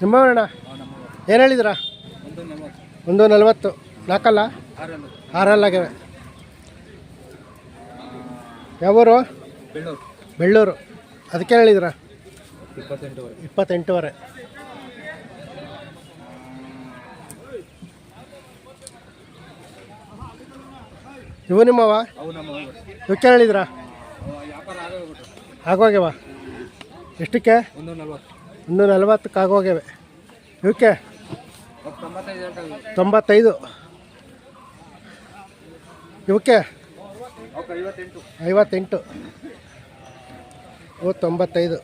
ನಿಮ್ಮ ಅಣ್ಣ? ಏನು ಹೇಳಿದ್ರ ಒಂದು ನಲವತ್ತು. ನಾಲ್ಕಲ್ಲ? ಆರಲ್ಲ. ಆರಲ್ಲಾಗ್ಯವೆ ಯಾವೂರು ಬೆಳ್ಳೂರು. ಅದಕ್ಕೆ ಹೇಳಿದಿರ ಇಪ್ಪತ್ತೆಂಟುವರೆ. ಇವು ನಿಮ್ಮವ? ಇವಕ್ಕೆ ಹೇಳಿದ್ರಾ ಆಗೋಗ್ಯವ? ಎಷ್ಟಕ್ಕೆ? ಒಂದು ನಲ್ವತ್ತಕ್ಕೆ ಆಗೋಗ್ಯವೆ ಇವಕ್ಕೆ ತೊಂಬತ್ತೈದು ಇವಕ್ಕೆ ಐವತ್ತೆಂಟು. ಓ ತೊಂಬತ್ತೈದು.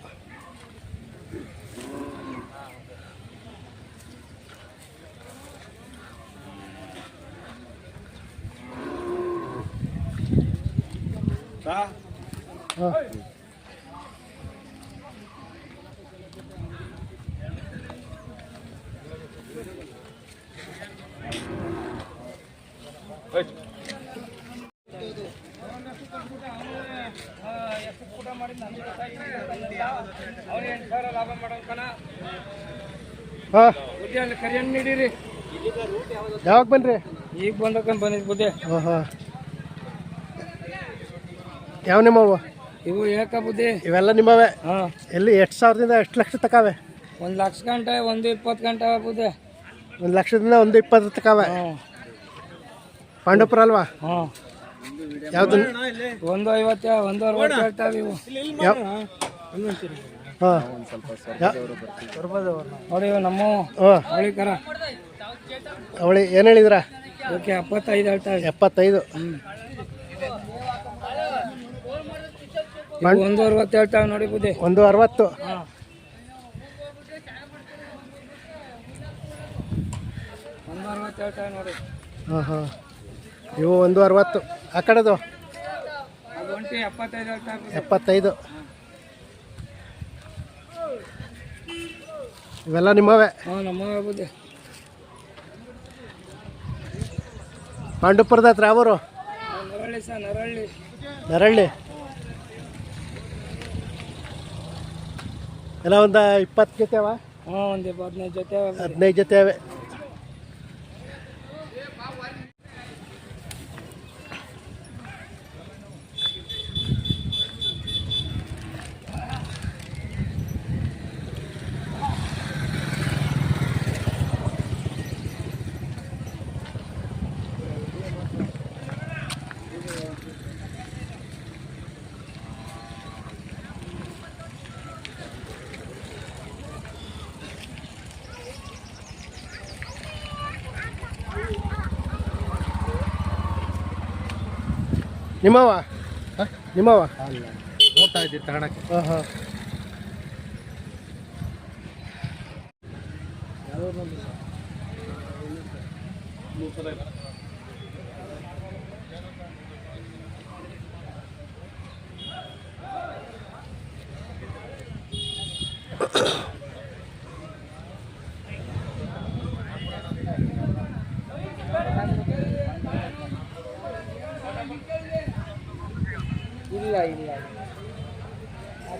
ಹಾಂ. ಹಾಂ. ಯಾವಾಗ ಬನ್ರಿ? ಈಗ ಬಂದಕ್ಕಂತ ಬಂದಿದ್ದು ಬುದ್ಧಿ. ಹಾಂ ಹಾಂ. ಯಾವ ನಿಮ್ಮವು? ಇವು ಏಕ ಬುದ್ಧಿ. ಇವೆಲ್ಲ ನಿಮ್ಮವೇ? ಹಾಂ. ಎಲ್ಲಿ ಎಷ್ಟು ಸಾವಿರದಿಂದ ಎಷ್ಟು ಲಕ್ಷ ತಕಾವೆ ಒಂದು ಲಕ್ಷ ಗಂಟೆ ಒಂದು ಇಪ್ಪತ್ತು ಗಂಟೆ ಬುದ್ಧಿ. ಒಂದು ಲಕ್ಷದಿಂದ ಒಂದು ಇಪ್ಪತ್ತು ತಕಾವೆ ಪಾಂಡವಪುರ ಅಲ್ವಾ? ಹಾಂ. ಯಾವ್ದು? ಒಂದು ಐವತ್ತು ಒಂದು ಅರವತ್ತು ಹೇಳ್ತಾವೆ ಇವು. ಯಾವ ಹಾಂ. ನೋಡಿ ಇವು ನಮ್ಮ ಹಾಂ. ಹಳಿ ಕರ ಅವಳಿ ಏನು ಹೇಳಿದ್ರ? ಓಕೆ ಎಪ್ಪತ್ತೈದು ಹೇಳ್ತಾ ಎಪ್ಪತ್ತೈದು. ಇವು ಒಂದು ಅರವತ್ತು ಹೇಳ್ತಾವೆ ನೋಡಿ ಬುದ್ಧಿ. ಒಂದು ಅರವತ್ತು. ಹಾಂ. ಒಂದು ಅರವತ್ತು ಹೇಳ್ತಾವೆ ನೋಡಿ. ಹಾಂ ಹಾಂ. ಇವು ಒಂದು ಅರವತ್ತು. ಆ ಕಡೆದು? ಅದು ಒಂಟಿ ಎಪ್ಪತ್ತೈದು ಹೇಳ್ತಾವೆ ಬುದ್ಧಿ. ಎಪ್ಪತ್ತೈದು. ಇವೆಲ್ಲ ನಿಮ್ಮವೇ? ಹಾಂ ನಮ್ಮ ಬುದ್ಧಿ ಪಾಂಡುಪುರದ ಹತ್ರ ಯಾವರು? ನರಳ್ಳಿ ಸರ್ ನರಳ್ಳಿ ನರಳ್ಳಿ ಎಲ್ಲ ಒಂದು ಇಪ್ಪತ್ತು ಜೊತೆವಾ ಅವ? ಹಾಂ ಒಂದು ಹದಿನೈದು ಜೊತೆ. ಹದಿನೈದು ಜೊತೆ ನಿಮ್ಮವ? ನಿಮ್ಮವ ನೋಡ್ತಾ ಇದ್ದೀರಿ ತಗೊಳಕ್ಕೆ ಹಾಂ ಹಾಂ.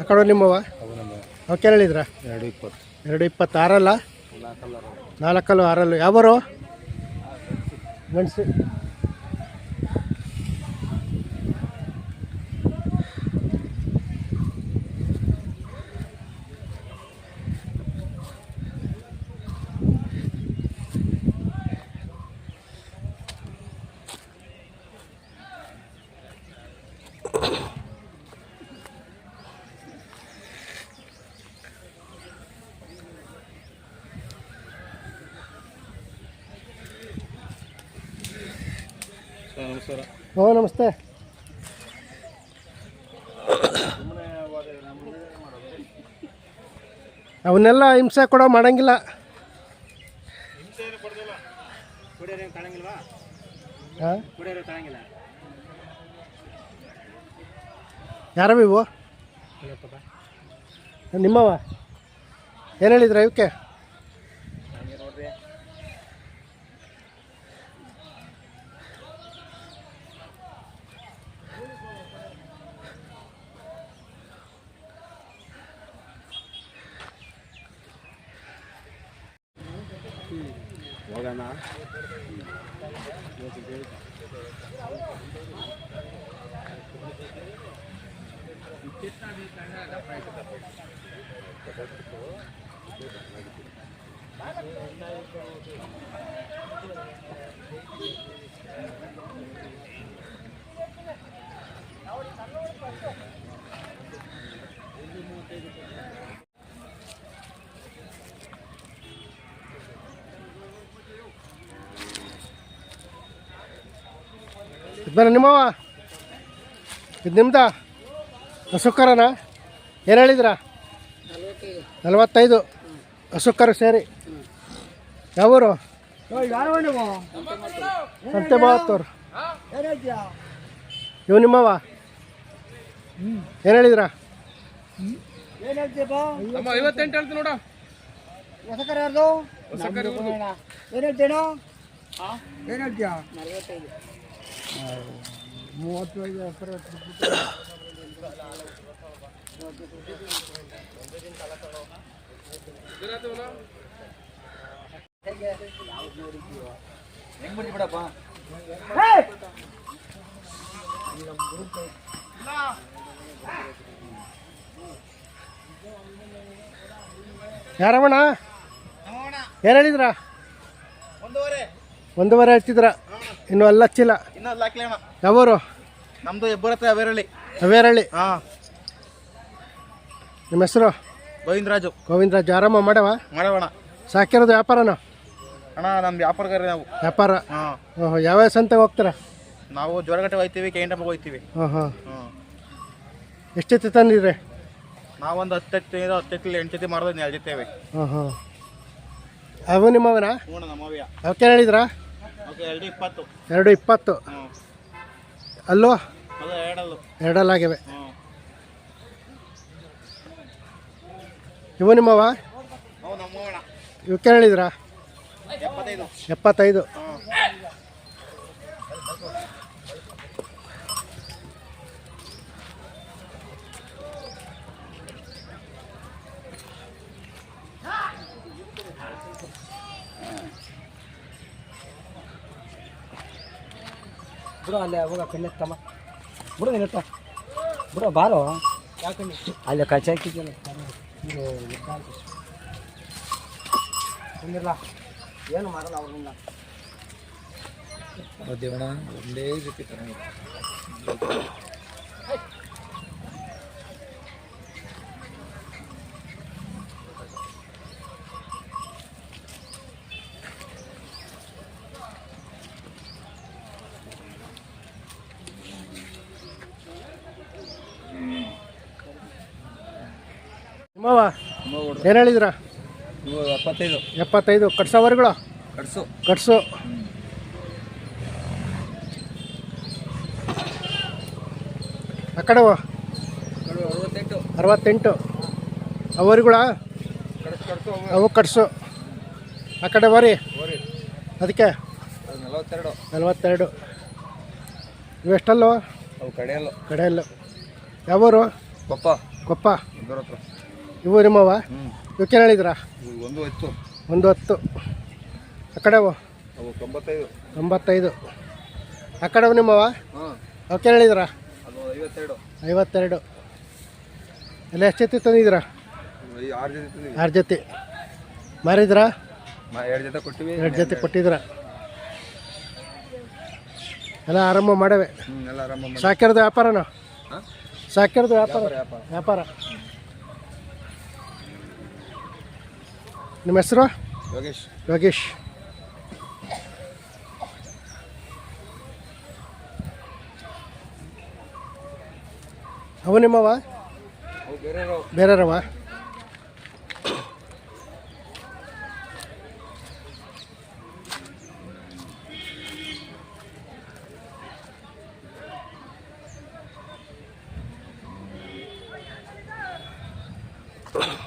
ಆ ಕಡೆ ನಿಮ್ಮವ? ಅವಕ್ಕೆ ಕೇಳಿದ್ರ ಎರಡು ಇಪ್ಪತ್ತು. ಎರಡು ಇಪ್ಪತ್ತಾರಲ್ಲ ನಾಲ್ಕಲ್ಲ ನಾಲ್ಕಲ್ಲು ಆರಲ್ಲು. ಯಾವರು? ಗಂಡಸಿ ನಮಸ್ಕಾರ ನಮಸ್ತೆ. ಅವನ್ನೆಲ್ಲ ಹಿಂಸೆ ಕೊಡೋ ಮಾಡಂಗಿಲ್ಲ. ಹಾಂ ಯಾರವ ಇವು? ನಿಮ್ಮವ? ಏನು ಹೇಳಿದ್ರ ಇವಕ್ಕೆ? Maulana. ಇದ್ಮೇಲೆ ನಿಮ್ಮವ ಇದು ನಿಮ್ದ? ಹಸುಕರನ? ಏನು ಹೇಳಿದ್ರ? ನಲವತ್ತೈದು. ಹಸುಕರು ಸೇರಿ. ಯಾವೂರು ಸಂತೆ ಮಾವತ್ತವ್ರು ಇವು ನಿಮ್ಮವ ಏನು ಹೇಳಿದ್ರ? ಐವತ್ತೆಂಟು ಹೇಳ್ತೀನಿ ನೋಡ. ಏನ್ ಹೇಳ್ತೇನೋ ಏನ್ ಹೇಳ್ತೀಯ ಮೂವತ್ತೈದು ಯಾರವಣ ಏನು ಹೇಳಿದ್ರ ಒಂದೂವರೆ ಒಂದೂವರೆ ಹೇಳ್ತಿದ್ರ ಇನ್ನು ಅಲ್ಲಿ ಹಚ್ಚಿಲ್ಲ. ಇನ್ನೊಂದು ಹಾಕ್ಲಿ ಅಣ್ಣ. ಯಾವೂರು? ನಮ್ದು ಹೆಬ್ಬರ ಹತ್ರ ಅವೇರಳ್ಳಿ ಅವೇರಳ್ಳಿ ಹಾ. ನಿಮ್ಮ ಹೆಸರು? ಗೋವಿಂದರಾಜು. ಗೋವಿಂದರಾಜ್ ಆರಾಮ ಮಾಡವ? ಮಾಡವಣ ಸಾಕಿರೋದು ವ್ಯಾಪಾರನ? ಅಣ್ಣ ನಮ್ಮ ವ್ಯಾಪಾರಗಾರ ನಾವು. ವ್ಯಾಪಾರ? ಹಾ. ಯಾವ ಯಾವ್ಯಾವ ಸಂತೆಗೆ ಹೋಗ್ತೀರಾ? ನಾವು ಜ್ವರಗಟ್ಟೆ ಹೋಗ್ತೀವಿ ಕೇಂಟಮ್ಮಗೆ ಹೋಗ್ತೀವಿ. ಹಾಂ ಹಾಂ. ಹಾಂ ಎಷ್ಟೈತಿ ತಂದಿದ್ರಿ ನಾವೊಂದು ಹತ್ತು ಹತ್ತು ಎಂಟು ಜೊತೆ ಮಾಡೋದು ಎರಡು ಜೊತೆ ಹಾಂ ಹಾಂ ಅವು ನಿಮ್ಮವನ ಹ್ಞೂ ನಮ್ಮವ್ಯ ಅವಕ್ಕೆ ಹೇಳಿದ್ರಾ? ಎರಡು ಇಪ್ಪತ್ತು. ಎರಡು ಇಪ್ಪತ್ತು. ಅಲ್ಲೋ? ಎರಡಲ್ಲಾಗಿವೆ ಇವು ನಿಮ್ಮವ? ಇವಕ್ಕೆ ಹೇಳಿದ್ರಾ ಎಪ್ಪತ್ತೈದು. ಬಿಡು ಅಲ್ಲೇ ಹೋಗ ಕಣ್ಣೆ ತಮ್ಮ. ಬಿಡು ನಿನ್ನ ಬಿಡು, ಬಾರೋ. ಅಲ್ಲೇ ಕಚ್ಚ ಹಾಕಿದ್ಯಲ್ಲ. ಏನು ಮಾಡಲ್ಲ ಅವ್ರನ್ನ ದೇವಣ್ಣ, ಒಂದೇ ಜೊತೆ ನಿಮ್ಮವ ಏನು ಹೇಳಿದ್ರಾ? ಎಪ್ಪತ್ತೈದು. ಎಪ್ಪತ್ತೈದು ಕಟ್ಸೋವರೆಗಳು ಕಟ್ಸು. ಕಟ್ಸು. ಆ ಕಡೆ ಅರವತ್ತೆಂಟು. ಅವರಿಗಳ? ಅವು ಕಟ್ಸು. ಆ ಕಡೆ ಬರಿ ಅದಕ್ಕೆ? ಅದು ನಲವತ್ತೆರಡು. ನಲವತ್ತೆರಡು. ಇವೆಷ್ಟಲ್ಲೋ ಅವು ಕಡೆಯಲ್ಲ. ಕಡೆಯಲ್ಲು. ಯಾವೂರು? ಕೊಪ್ಪ. ಕೊಪ್ಪ. ಇವು ನಿಮ್ಮವ ಹ್ಞೂ ಇವಕ್ಕೆ ಹೇಳಿದ್ರಾ? ಒಂದು ಹತ್ತು. ಒಂದು ಹತ್ತು. ಆ ಕಡೆವು ಅವು ತೊಂಬತ್ತೈದು. ತೊಂಬತ್ತೈದು. ಆ ಕಡೆವು ನಿಮ್ಮವ ಅವಕ್ಕೆ ಹೇಳಿದ್ರಾ? ಅದು ಐವತ್ತೆರಡು. ಐವತ್ತೆರಡು. ಎಲ್ಲ ಎಷ್ಟು ಜೊತೆ ತಂದಿದ್ದೀರಾ? ಆರು ಜೊತೆ ಮಾರಿದ್ರ ಆರು ಜೊತೆ. ಮಾರಿದ್ರಾ? ಎರಡು ಜೊತೆ ಕೊಟ್ಟಿವಿ. ಎರಡು ಜೊತೆ ಕೊಟ್ಟಿದ್ರ ಎಲ್ಲ ಆರಂಭ ಮಾಡವೆ. ಸಾಕಿರೋದು ವ್ಯಾಪಾರನ? ಸಾಕಿರೋದು ವ್ಯಾಪಾರ. ವ್ಯಾಪಾರ. ನಿಮ್ಮ ಹೆಸರು? ಯೋಗೇಶ್. ಯೋಗೇಶ್. ಅವ ನಿಮ್ಮವ? ಬೇರೆರವ Ugh.